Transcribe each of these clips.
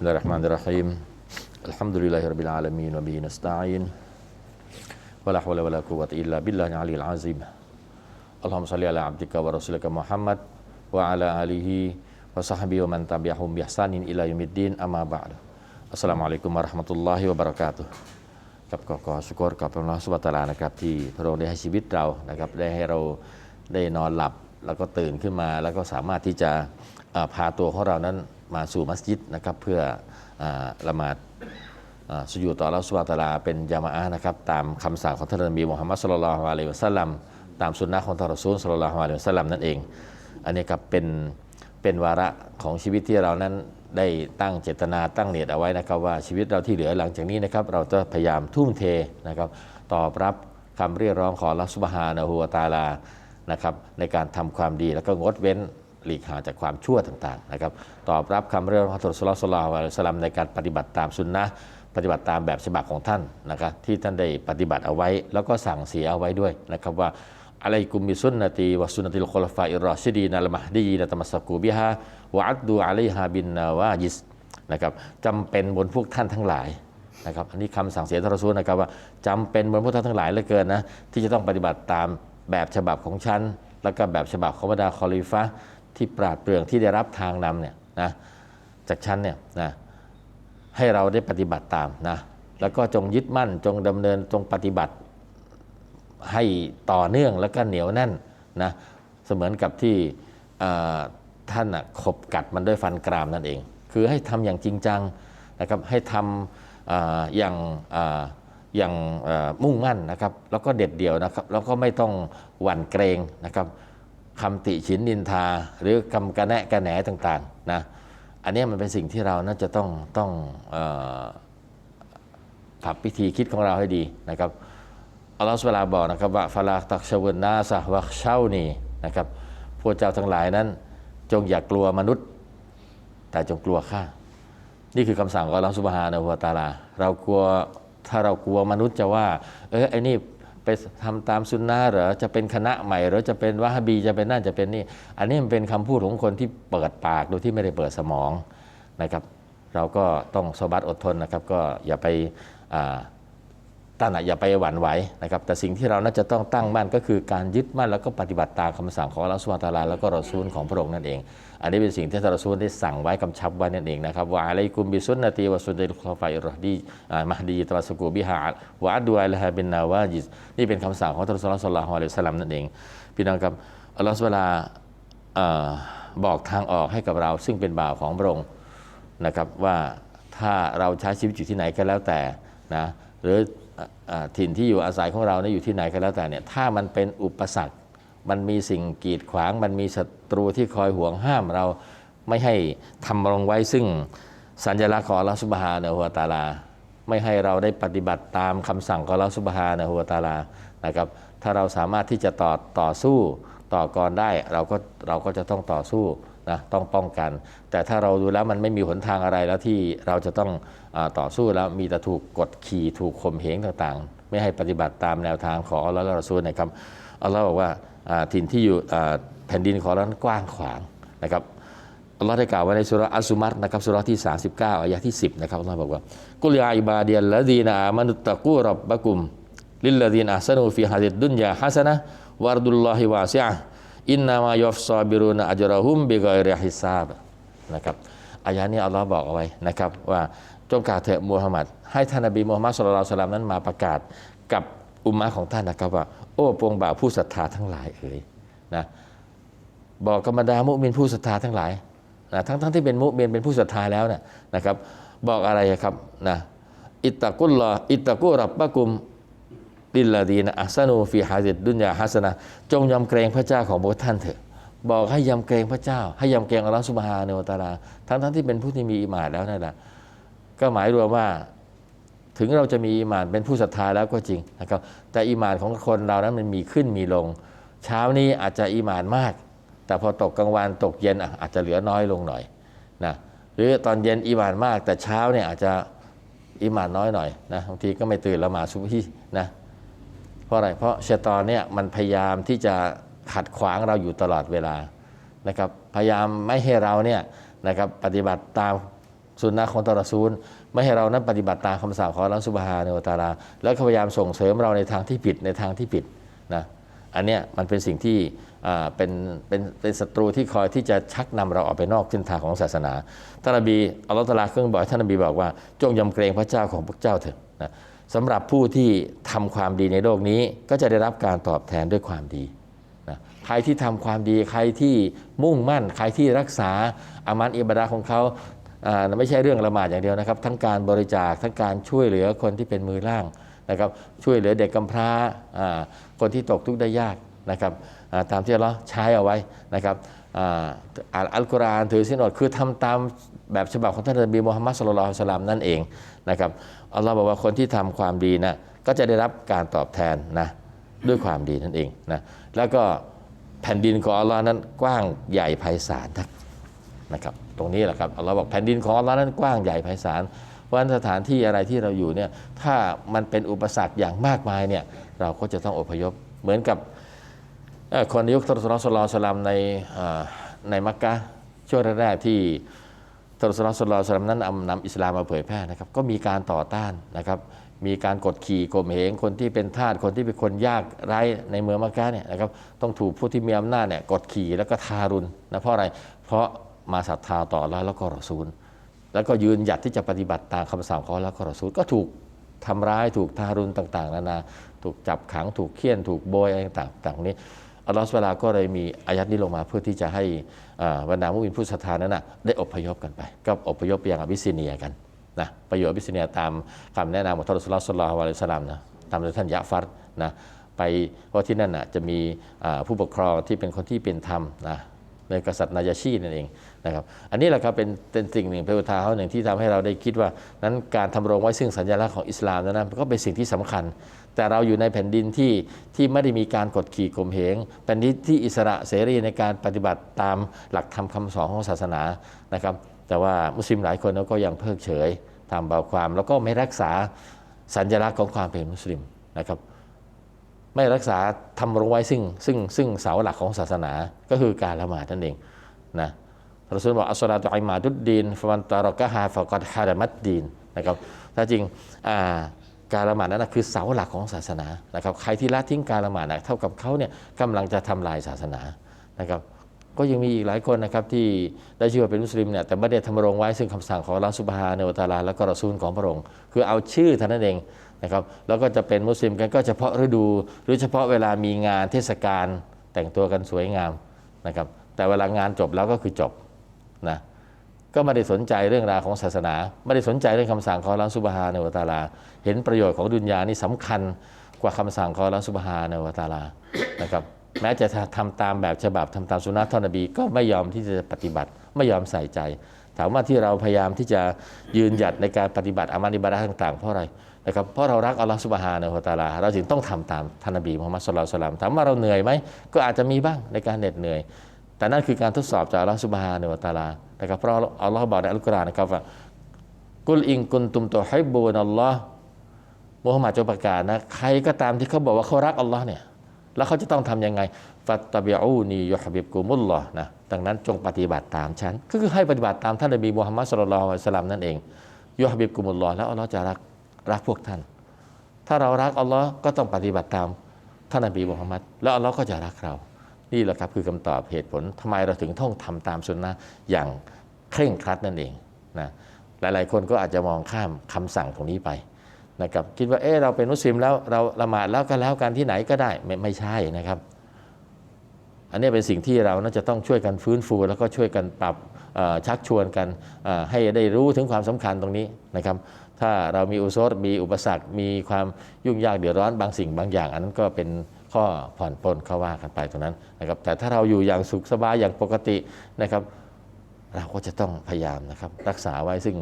Bismillahirrahmanirrahim. Alhamdulillahirabbil alamin wa bihi nasta'in. Wala hawla wala quwwata illa billahil aliyil azim. Allahumma shalli ala abdika wa rasulika Muhammad wa ala alihi wa sahbihi wa man tabi'ahum bi ihsanin ila yaumiddin amma ba'du. Assalamualaikum warahmatullahi wabarakatuh. ครับก็ขอสุกรกับพระนสุบัตลานะครับที่พระองค์ได้ให้ชีวิตเรานะครับได้ให้เราได้นอนหลับแล้วก็ตื่นขึ้นมาแล้วก็สามารถที่จะพาตัวของเรานั้น มาสู่มัสยิดนะครับเพื่ออละหมาดสุญูต่ออัลลอฮฺสุบฮาตาลาเป็นยามะอะนะครับตามคำสั่งของท่านนบีมุฮัมมัดสุลลัลอฮุอะลัยวะสัลลัมตามสุนนะของท่านรอซูลสุลลัลอฮุอะลัยวะสัลลัมนั่นเอง อันนี้ครับเป็นเป็นวาระของชีวิตที่เรานั้นได้ตั้งเจตนาตั้งเนียดเอาไว้นะครับว่าชีวิตเราที่เหลือหลังจากนี้นะครับเราจะพยายามทุ่มเทนะครับตอบรับคำเรียกร้องของอัลลอฮฺสุบฮานะฮูวะตาลานะครับในการทำความดีแล้วก็งดเว้น หลีกห่างจากความชั่วต่างๆนะครับตอบรับคำเรียกร้องของท่านรอซูลสุลลัลลอฮุอะลัยฮิวะสัลลัมในการปฏิบัติตามสุนนะปฏิบัติตามแบบฉบับของท่านนะครับที่ท่านได้ปฏิบัติเอาไว้ แล้วก็สั่งเสียเอาไว้ด้วยนะครับว่าอะลัยกุมบิสุนนตีวสุนนติลคลฟาอิรอชิดีนัลมหดีนตมัสกูบิฮาวะอัดดูอะลัยฮาบินนาวายิสนะครับจำเป็นบนพวกท่านทั้งหลายนะครับอันนี้คำสั่งเสียทรอซูนะครับว่าจำเป็นบนพวกท่านทั้งหลายเหลือเกินนะที่จะต้องปฏิบัติตามแบบฉบับของฉันแล้วก็แบบฉบับของบรรดาคอลิฟะ ที่ปราดเปรื่องที่ได้รับทางนำเนี่ยนะจากฉันเนี่ยนะให้เราได้ปฏิบัติตามนะแล้วก็จงยึดมั่นจงดำเนินจงปฏิบัติให้ต่อเนื่องแล้วก็เหนียวแน่นนะเสมือนกับที่ท่านขบกัดมันด้วยฟันกรามนั่นเอง คือให้ทำอย่างจริงจังนะครับให้ทำออย่างอย่างมุ่งมั่นนะครับ แล้วก็เด็ดเดี่ยวนะครับ แล้วก็ไม่ต้องหวั่นเกรงนะครับ คำติฉินนินทา หรือคำกระแนะกระแหนต่างๆนะอันนี้มันเป็นสิ่งที่เราน่าจะต้องต้องเอ่อขับพิธีคิดของเราให้ดีนะครับอัลลอฮฺสุบฮานะฮูวลาบอกนะครับว่าฟาลาตักชวนนาสะวักเช่านีนะครับพวกเจ้าทั้งหลายนั้น จงอย่ากลัวมนุษย์ แต่จงกลัวข้านี่คือคำสั่งของอัลลอฮฺสุบฮานะฮูวตาลา เรากลัวถ้าเรากลัวมนุษย์จะว่า เออไอ้นี่ ทำตามซุนนะเหรอจะเป็นคณะใหม่หรือจะเป็นวะฮบีจะเป็นนั่นจะเป็นนี่ อันนี้มันเป็นคำพูดของคนที่เปิดปากโดยที่ไม่ได้เปิดสมองนะครับ เราก็ต้องสบัดอดทนนะครับ ก็อย่าไปอ่าตั้งอย่าไปหวั่นไหวนะครับ แต่สิ่งที่เราน่าจะต้องตั้งมั่นก็คือการยึดมั่นแล้วก็ปฏิบัติตามคำสั่งของอัลลอฮฺสุบฮานะฮูวะตาลาแล้วก็รอซูลของพระองค์นั่นเอง อันนี้เป็นสิ่งที่ทารอซูลได้สั่งไว้กำชับไว้นั่นเองนะครับว่าอะลัยกุมบิสุนนตีวะสุนนติลคอฟาอิรรอดีอ่ามหดีตะวัสกูบิฮาวะอัดดูอัลฮะบินนาวาจิสนี่เป็นคำสั่งของทารอซูลสัลลัลฮุอะลัยฮิวะสัลลัมนั่นเอง พี่น้องครับอัลลอฮฺสุบฮานะฮูวลาบอกทางออกให้กับเราซึ่งเป็นบ่าวของพระองค์นะครับว่าถ้าเราใช้ชีวิตอยู่ที่ไหนก็แล้วแต่นะหรือถิ่นที่อยู่อาศัยของเราเนี่ยอยู่ที่ไหนก็แล้วแต่เนี่ยถ้ามันเป็นอุปสรรค มันมีสิ่งกีดขวาง มันมีศัตรูที่คอยห่วงห้ามเราไม่ให้ทำลงไว้ซึ่งสัญลักษณ์ของอัลอฮฺสุบฮานะฮูวตาลา ไม่ให้เราได้ปฏิบัติตามคำสั่งของอัลอฮฺสุบฮานะฮูวตาลานะครับถ้าเราสามารถที่จะต่อต่อสู้ต่อกรได้เราก็เราก็จะต้องต่อสู้นะต้องป้องกัน แต่ถ้าเราดูแล้วมันไม่มีหนทางอะไรแล้วที่เราจะต้องอต่อสู้แล้วมีแต่ถูกกดขี่ถูกข่มเหงต่างๆ ไม่ให้ปฏิบัติตามแนวทางของอัลลอฮฺและรอซูลนะครับ อัลลอฮฺบอกว่าถิ่นที่อยู่แผ่นดินของเรานั้นกว้างขวางนะครับอัลลอฮ์ได้กล่าวไว้ในสุรอัสุมัรนะครับสุราะห์ที่ 39อายะที่ 10นะครับอัลลอฮ์บอกว่ากุลยาอิบาดียัลลดีนามานุตตะกูรับบะกุมลิลลดีนอัสนูฟิฮาดิดดุนยาฮัสนะวะรดุลลอฮิวาซิอะอินนามายัฟซาบิรุนอัจรอฮุมบิกอยริฮิซาบนะครับอายะนี้อัลลอฮ์บอกเอาไว้นะครับว่าจงกล่าวเถิดมูฮัมหมัดให้ท่านนบีมูฮัมมัดสุลลัลลอฮุอะลัยฮิวะซัลลัมนั้นมาประกาศกับ อุมมะของท่านนะครับว่า โอ้ปวงบ่าวผู้ศรัทธาทั้งหลายเอ๋ยนะบอกกับบรรดามุมินผู้ศรัทธาทั้งหลายนะทั้งทั้งที่เป็นมุมินเป็นผู้ศรัทธาแล้วนะนะครับ บอกอะไรครับนะอิตตะกุลลออิตตะกุรับบะกุมลิลลาดีนะอัสนูฟีฮาซิดดุนยาฮัสนะจงยำเกรงพระเจ้าของพวกท่านเถอะ บอกให้ยำเกรงพระเจ้า ให้ยำเกรงอัลลอฮฺสุบฮาเนวตาลาทั้งทั้งที่เป็นผู้ที่มีอิมานแล้วนั่นแหละก็หมายรวมว่า ถึงเราจะมีอีหมานเป็นผู้ศรัทธาแล้วก็จริงนะครับแต่อีหมานของคนเรานั้นมันมีขึ้นมีลง เช้านี้อาจจะอีหมานมาก แต่พอตกกลางวันตกเย็นอะอาจจะเหลือน้อยลงหน่อยนะหรือตอนเย็นอีหมานมาก แต่เช้าเนี่ยอาจจะอีหมานน้อยหน่อยนะบางทีก็ไม่ตื่นละหมาดซุบฮีนะเพราะอะไรเพราะชัยตอนเนี่ยมันพยายามที่จะขัดขวางเราอยู่ตลอดเวลานะครับพยายามไม่ให้เราเนี่ยนะครับปฏิบัติตาม สุนนะของตอรซูล ไม่ให้เรานั้นปฏิบัติตามคำสั่งของอัลลอฮฺสุบฮาเนวตาลา แล้วพยายามส่งเสริมเราในทางที่ผิดในทางที่ผิดนะอันเนี้ยมันเป็นสิ่งที่อ่าเป็นเป็นเป็นศัตรูที่คอยที่จะชักนำเราออกไปนอกเส้นทางของศาสนาท่านนบีอัลลอฮฺตาลาเครื่องบอกท่านนบีบอกว่า จงยำเกรงพระเจ้าของพวกเจ้าเถิดนะสำหรับผู้ที่ทำความดีในโลกนี้ก็จะได้รับการตอบแทนด้วยความดีนะใครที่ทำความดีใครที่มุ่งมั่น ใครที่รักษาอามันอิบดาของเขา ไม่ใช่เรื่องละหมาดอย่างเดียวนะครับ ทั้งการบริจาคทั้งการช่วยเหลือคนที่เป็นมือล่างนะครับช่วยเหลือเด็กกำพร้าคนที่ตกทุกข์ได้ยากนะครับตามที่เราใช้เอาไว้นะครับอ่านอัลกุรอานถือสินอดคือทำตามแบบฉบับของท่านนบีมูฮัมมัดสุลลัลลอฮุอะลัยฮิวะสัลลัมนั่นเองนะครับอัลลอฮ์บอกว่าคนที่ทำความดีนะก็จะได้รับการตอบแทนนะด้วยความดีนั่นเองนะแล้วก็แผ่นดินของอัลลอฮ์นั้นกว้างใหญ่ไพศาล นะครับตรงนี้แหละครับอัลลอฮ์บอกแผ่นดินของอัลลอฮ์นั้นกว้างใหญ่ไพศาลเพราะนั้นสถานที่อะไรที่เราอยู่เนี่ยถ้ามันเป็นอุปสรรคอย่างมากมายเนี่ยเราก็จะต้องอพยพเหมือนกับคนยุคทรสลสลลสลัมในในมักกะช่วงแรกๆที่ทรสลสลสลัมนั้นนำนำอิสลามมาเผยแพร่นะครับก็มีการต่อต้านนะครับมีการกดขี่ข่มเหงคนที่เป็นทาสคนที่เป็นคนยากไร้ในเมืองมักกะเนี่ยนะครับต้องถูกผู้ที่มีอำนาจเนี่ยกดขี่แล้วก็ทารุณนะเพราะอะไรเพราะ มาศรัทธาต่อแล้วแล้วก็รอซูล แล้วก็ยืนหยัดที่จะปฏิบัติตามคำสั่งของลแล้วก็รอซูลก็ถูกทำร้ายถูกทารุณต่าง ๆ นานา ถูกจับขังถูกเคี่ยน ถูกโบยอะไรต่างๆต่างนี้อัลลอฮฺสุบฮานะฮูวลาก็เลยมีอายัดนี้ลงมาเพื่อที่จะให้บรรดามุมินผู้ศรัทธานั้นนะได้อพยพกันไป ก็อพยพไปยังอบิสซิเนียกันนะไปอยู่อบิสซิเนียตามคำแนะนำของท่านรสูลุลลอฮฺศ็อลลัลลอฮุอะลัยฮิวะซัลลัมนะตามโดยท่านยะฟัรนะไปเพราะที่นั่นนะจะมีผู้ปกครองที่เป็นคนที่เป็นธรรมนะ ในกษัตริย์นายาชีนั่นเองนะครับอันนี้แหละครับเป็นเป็นสิ่งหนึ่งเป็นอุทาหรณ์หนึ่งที่ทำให้เราได้คิดว่านั้นการทำรงไว้ซึ่งสัญลักษณ์ของอิสลามนั้นะก็เป็นสิ่งที่สำคัญ แต่เราอยู่ในแผ่นดินที่ที่ไม่ได้มีการกดขี่ข่มเหงแผ่นดินที่อิสระเสรีในการปฏิบัติตามหลักธรรมคำสอนของศาสนานะครับแต่ว่ามุสลิมหลายคนก็ยังเพิกเฉยทำเบาความแล้วก็ไม่รักษาสัญลักษณ์ของความเป็นมุสลิมนะครับ ไม่รักษาทำรงไว้ซึ่งซึ่งซึ่งเสาหลักของศาสนาก็คือการละหมาดนั่นเองนะรอซูลบอกอัสลาตุอิมาดุดดีนฟันตารกะฮาฟะกัดฮารมัดดีนนะครับถ้าจริงการละหมาดนั้นนะคือเสาหลักของศาสนานะครับใครที่ละทิ้งการละหมาดนะเท่ากับเขาเนี่ยกำลังจะทำลายศาสนานะครับ ก็ยังมีอีกหลายคนนะครับที่ได้ชื่อว่าเป็นมุสลิมเนี่ยแต่ไม่ได้ทำรงไว้ซึ่งคำสั่งของอัลลอฮฺสุบฮาเนวตาลาแล้วก็รอซูลของพระองค์คือเอาชื่อเท่านั้นเองนะครับแล้วก็จะเป็นมุสลิมกันก็เฉพาะฤดูหรือเฉพาะเวลามีงานเทศกาลแต่งตัวกันสวยงามนะครับแต่เวลางานจบแล้วก็คือจบนะก็ไม่ได้สนใจเรื่องราวของศาสนา ไม่ได้สนใจเรื่องคำสั่งของอัลลอฮฺสุบฮาเนวตาลา เห็นประโยชน์ของดุนยานี่สำคัญกว่าคำสั่งของอัลลอฮฺสุบฮาเนวตาลานะครับ แม้จะทำตามแบบฉบับทำตามสุนนะท่านบีก็ไม่ยอมที่จะปฏิบัติ ไม่ยอมใส่ใจ ถามว่าที่เราพยายามที่จะยืนหยัดในการปฏิบัติอามันอิบาดะต่าง ๆ เพราะอะไรนะครับเพราะเรารักอัลลอฮฺสุบฮานะฮูวะตาลา เราจึงต้องทำตามท่านนบีมุฮัมมัดสุลลัลสลามถามว่าเราเหนื่อยไหมก็อาจจะมีบ้างในการเหน็ดเหนื่อย แต่นั่นคือการทดสอบจากอัลลอฮฺสุบฮานะฮูวะตาลานะครับเพราะอัลลอฮฺบอกในอัลกุรอานนะครับว่ากุลอิงกุนตุมตุฮิบบูนัลลอฮ์มุฮัมมัดจงประกาศนะใครก็ตามที่เขาบอกว่าเขารักอัลลอฮ์เนี่ย แล้วเขาจะต้องทำยังไงฟัตตะบิอูนียุฮบิบกุมุลลอฮ์นะดังนั้นจงปฏิบัติตามฉันก็คือให้ปฏิบัติตามท่านนบีมุฮัมมัดสุลลัลลอฮุอะลัยฮิวะสัลลัมนั่นเองยุฮบิบกุมุลลอฮ์แล้วอัลลอฮ์จะรักรักพวกท่าน ถ้าเรารักอัลลอฮ์ก็ต้องปฏิบัติตามท่านนบีมุฮัมมัดแล้วอัลลอฮ์ก็จะรักเรา นี่แหละครับคือคำตอบเหตุผลทำไมเราถึงต้องทำตามสุนนะอย่างเคร่งครัดนั่นเองนะหลายๆ คนก็อาจจะมองข้ามคำสั่งตรงนี้ไป นะครับคิดว่าเออเราเป็นมุสลิมแล้วเราละหมาดแล้วก็แล้วกันที่ไหนก็ได้ไม่ไม่ใช่นะครับ อันนี้เป็นสิ่งที่เราน่าจะต้องช่วยกันฟื้นฟู แล้วก็ช่วยกันปรับชักชวนกันให้ได้รู้ถึงความสำคัญตรงนี้นะครับ ถ้าเรามีอุโซรมีอุปสรรค มีความยุ่งยากเดือดร้อนบางสิ่งบางอย่าง อันนั้นก็เป็นข้อผ่อนปลนเขาว่ากันไปตรงนั้นนะครับแต่ถ้าเราอยู่อย่างสุขสบายอย่างปกตินะครับ เราก็จะต้องพยายามนะครับรักษาไว้ซึ่ง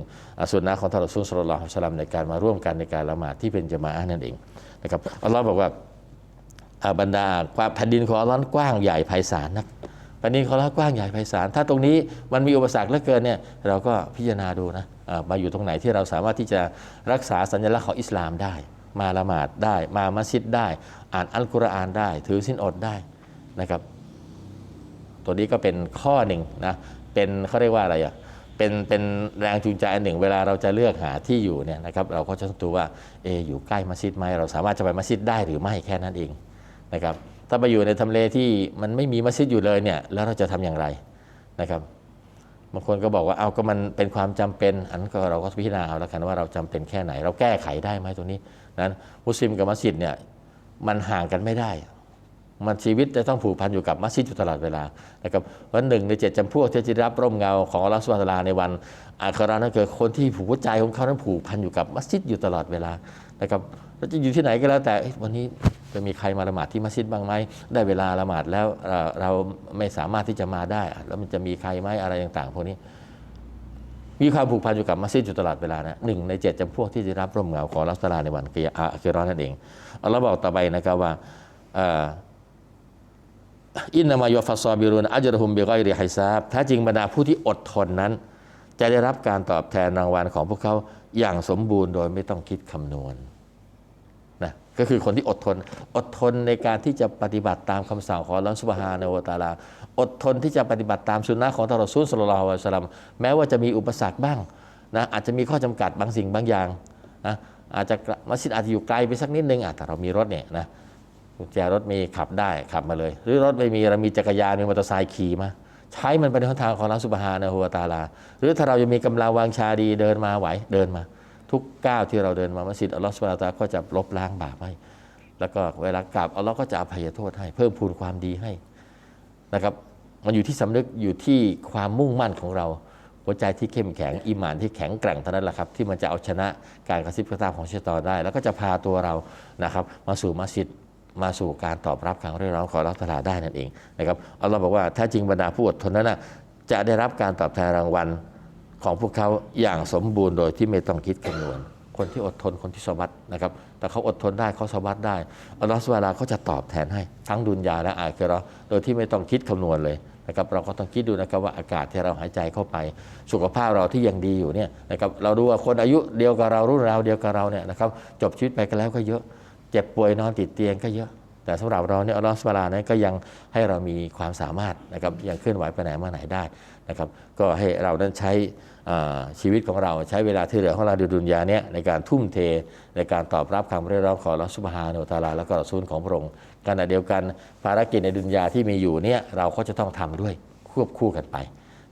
ส่วนนะของท่านรอซูลสุลลัลลอฮุอะลัยฮิวะซัลลัมในการมาร่วมกันในการละหมาดที่เป็นจามะอะห์นั่นเองนะครับอัลลอฮ์บอกว่าบรรดาความแผ่นดินของอัลลอฮ์กว้างใหญ่ไพศาลนักแผ่นดินของอัลลอฮ์กว้างใหญ่ไพศาลถ้าตรงนี้มันมีอุปสรรคเหลือเกินเนี่ยเราก็พิจารณาดูนะมาอยู่ตรงไหนที่เราสามารถที่จะรักษาสัญลักษณ์ของอิสลามได้ มาละหมาดได้ มามัสยิดได้ อ่านอัลกุรอานได้ ถือสินอดได้นะครับ ตัวนี้ก็เป็นข้อหนึ่งนะ เป็นเขาเรียกว่าอะไรอะเป็นเป็นแรงจูงใจอันหนึ่ง เวลาเราจะเลือกหาที่อยู่เนี่ยนะครับเราก็จะต้องดูว่าเอออยู่ใกล้มัสยิดไหมเราสามารถจะไปมัสยิดได้หรือไม่แค่นั้นเองนะครับถ้าไปอยู่ในทำเลที่มันไม่มีมัสยิดอยู่เลยเนี่ยแล้วเราจะทำอย่างไรนะครับบางคนก็บอกว่าเอาก็มันเป็นความจำเป็น อันนั้นก็เราก็พิจารณาเอาแล้วกันว่าเราจำเป็นแค่ไหน เราแก้ไขได้ไหมตรงนี้นั้นมุสลิมกับมัสยิดเนี่ยมันห่างกันไม่ได้ มันชีวิตจะต้องผูกพันอยู่กับมัสยิดอยู่ตลอดเวลานะครับวันหนึ่งในเจ็ดจำพวกที่จะรับร่มเงาของอัลลอฮฺสุบฮานะฮูวะตะอาลาในวันอาครานั้นเกิดคนที่ผูกใจของเขานั้นผูกพันอยู่กับมัสยิดอยู่ตลอดเวลานะครับเราจะอยู่ที่ไหนก็แล้วแต่วันนี้จะมีใครมาละหมาดที่มัสยิดบ้างไหมได้เวลาละหมาดแล้วเราไม่สามารถที่จะมาได้อะแล้วมันจะมีใครไหมอะไรต่างๆพวกนี้ มีความผูกพันอยู่กับมัสยิดอยู่ตลอดเวลานะหนึ่งในเจ็ดจำพวกที่จะรับร่มเงาของอัลลอฮฺสุบฮานตะอาลาในวันกิยาอะกิรอนั่นเองอัลลอฮ์บอกต่อไปนะครับว่า อินนามายฟัสซอบิรุนอัจรหุมบิกอยริไฮซาบแท้จริงบรรดาผู้ที่อดทนนั้น จะได้รับการตอบแทนรางวัลของพวกเขาอย่างสมบูรณ์โดยไม่ต้องคิดคำนวณนะก็คือคนที่อดทน อดทนในการที่จะปฏิบัติตามคำสั่งของอัลอสุบฮานะฮูวตาลา อดทนที่จะปฏิบัติตามสุนนะของท่อซูลสลลัลลอฮุอะลัยฮิวะสลลัมแม้ว่าจะมีอุปสรรคบ้างนะอาจจะมีข้อจำกัดบางสิ่งบางอย่างนะอาจจะมัสยิดอาจจะอยู่ไกลไปสักนิดนึงอะแต่เรามีรถเนี่ยนะ กุญแจรถมีขับได้ขับมาเลย หรือรถไม่มีเรามีจักรยานมีมอเตอร์ไซค์ขี่มาใช้มันไปในทางของอัลลอฮฺสุบฮานะฮูวตาลา หรือถ้าเรายังมีกำลังวางชาดีเดินมาไหวเดินมา ทุกก้าวที่เราเดินมามัสยิดอัลลอฮฺสุบฮานะฮูวตาลาก็จะลบล้างบาปให้ แล้วก็เวลากลับอัลลอฮ์ก็จะอภัยโทษให้ เพิ่มพูนความดีให้นะครับมันอยู่ที่สำนึกอยู่ที่ความมุ่งมั่นของเรา หัวใจที่เข้มแข็งอิหมานที่แข็งแกร่งเท่านั้นแหละครับ ที่มันจะเอาชนะการกระซิบกระซาบของชัยตอนได้ แล้วก็จะพาตัวเรานะครับมาสู่มัสยิด มาสู่การตอบรับคำเรียกร้องของอัลลอฮฺตะอาลาได้นั่นเองนะครับอัลลอฮ์บอกว่าถ้าจริงบรรดาผู้อดทนนั้นนะจะได้รับการตอบแทนรางวัลของพวกเขาอย่างสมบูรณ์โดยที่ไม่ต้องคิดคำนวณ คนที่อดทนคนที่สวัสดนะครับ แต่เขาอดทนได้เขาสวัสดได้อัลลอฮฺสุบานะฮูวะตะอาลาเขาจะตอบแทนให้ทั้งดุนยาและอาคิราะห์โดยที่ไม่ต้องคิดคำนวณเลยนะครับเราก็ต้องคิดดูนะครับว่าอากาศที่เราหายใจเข้าไป สุขภาพเราที่ยังดีอยู่เนี่ยนะครับเราดูว่าคนอายุเดียวกับเรารุ่นราวเดียวกับเราเนี่ยนะครับจบชีวิตไปกันแล้วก็เยอะ เจ็บป่วยนอนติดเตียงก็เยอะ แต่สำหรับเราเนี่ยอัลลอฮฺสุบานะฮูวะตะอาลานั้นก็ยังให้เรามีความสามารถนะครับยังเคลื่อนไหวไปไหนมาไหนได้นะครับก็ให้เรานั้นใช้ชีวิตของเราใช้เวลาที่เหลือของเราในดุนยาเนี่ยในการทุ่มเทในการตอบรับคำเรียกร้องของอัลลอฮฺสุบฮานะฮูวะตาลาแล้วก็รอซูลของพระองค์ขณะเดียวกันภารกิจในดุนยาที่มีอยู่เนี่ยเราก็จะต้องทำด้วยควบคู่กันไป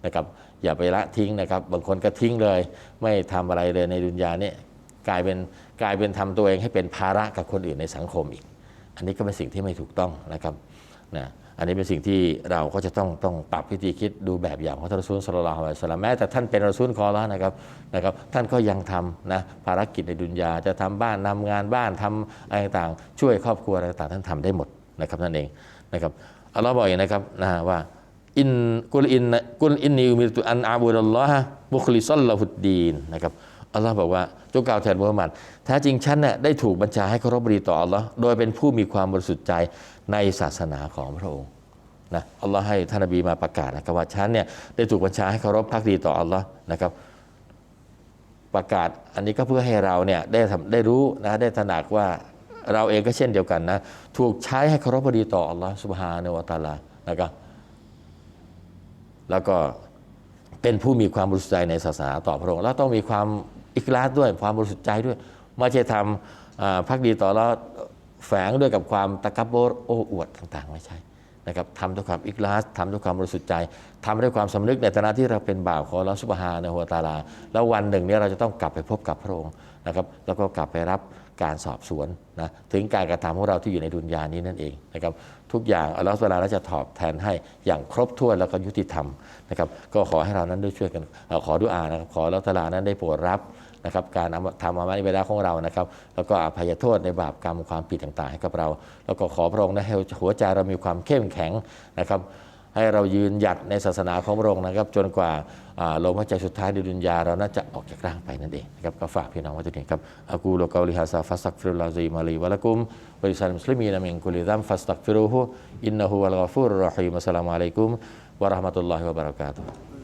นะครับอย่าไปละทิ้งนะครับบางคนก็ทิ้งเลย ไม่ทำอะไรเลยในดุนยาเนี่ยกลายเป็น กลายเป็นทำตัวเองให้เป็นภาระกับคนอื่นในสังคมอีก อันนี้ก็เป็นสิ่งที่ไม่ถูกต้องนะครับนะอันนี้เป็นสิ่งที่เราก็จะต้องต้องปรับวิธีคิดดูแบบอย่างของท่านรอซูลสลลัลลอฮุอะลัยฮิวะสัลลัมแม้แต่ท่านเป็นรอซูลของอัลเลอฮ์นะครับนะครับ ท่านก็ยังทำนะภารกิจในดุนยาจะทำบ้านนำงานบ้านทำอะไรต่างๆช่วยครอบครัวอะไรต่างๆท่านทำได้หมดนะครับนั่นเองนะครับอัลลอฮ์บอกอย่างนะครับนะว่าอินกุลอินกุลอินนิวมิรตุอันอาบุดัลลอฮะบุคลิซัลลาฮุดดีนนะครับ อัลลอฮ์บอกว่าจงกล่าวแทนมุฮัมมัดแท้จริงฉันเนี่ยได้ถูกบัญชาให้เคารพบดีต่ออัลลอฮ์โดยเป็นผู้มีความบริสุทธิ์ใจในศาสนาของพระองค์นะอัลลอฮ์ให้ท่านนบีมาประกาศนะครับว่าฉันเนี่ยได้ถูกบัญชาให้เคารพพักดีต่ออัลลอฮ์นะครับ ประกาศอันนี้ก็เพื่อให้เราเนี่ยได้ทำได้รู้นะได้ตระหนักว่าเราเองก็เช่นเดียวกันนะถูกใช้ให้เคารพดีต่ออัลลอฮ์สุบฮานะฮูวะตาลานะครับแล้วก็เป็นผู้มีความบริสุทธิ์ใจในศาสนาต่อพระองค์แล้วต้องมีความ อิคลาสด้วยความบริสุทธิ์ใจด้วยไม่ใช่ทำพักดีต่อแล้วแฝงด้วยกับความตะกับบโอ้อวดต่างๆ ไม่ใช่นะครับทำด้วยความอิคลาสทำด้วยความบริสุทธิ์ใจทำด้วยความสำนึกในฐานะที่เราเป็นบ่าวของอัลลอฮ์สุบฮานะฮูวตาลา แล้ววันหนึ่งเนี่ยเราจะต้องกลับไปพบกับพระองค์นะครับแล้วก็กลับไปรับการสอบสวนนะถึงการกระทำของเราที่อยู่ในดุนยานี้นั่นเองนะครับ ทุกอย่างอัลลอฮฺสุลานะฮูวะตาลาจะตอบแทนให้อย่างครบถ้วนแล้วก็ยุติธรรมนะครับก็ขอให้เรานั้นได้ช่วยกันเอ่อขอดุอานะครับขออัลลอฮฺตะอาลานั้นได้โปรดรับนะครับการทำอามัลอิบาดะห์ของเรานะครับแล้วก็อภัยโทษในบาปกรรมความผิดต่างๆ ให้กับเรา แล้วก็ขอพระองค์นะให้หัวใจเรามีความเข้มแข็งนะครับ ให้เรายืนหยัดในศาสนาของพระองค์นะครับจนกว่าลมหายใจสุดท้ายในดุนยาเราน่าจะออกจากร่างไปนั่นเองนะครับก็ฝากพี่น้องไว้ตรงนี้ครับอากูโลกาลิฮาซาฟัสตักฟิรุลลาซีมาลีวะละกุมบริษัทมุสลิมีนมิงกุลิซัมฟัสตักฟิรุฮุอินนะฮุวัลกอฟูรรอฮีมัสลามุอะลัยกุมวะราะห์มะตุลลอฮิวะบะเราะกาตุฮ์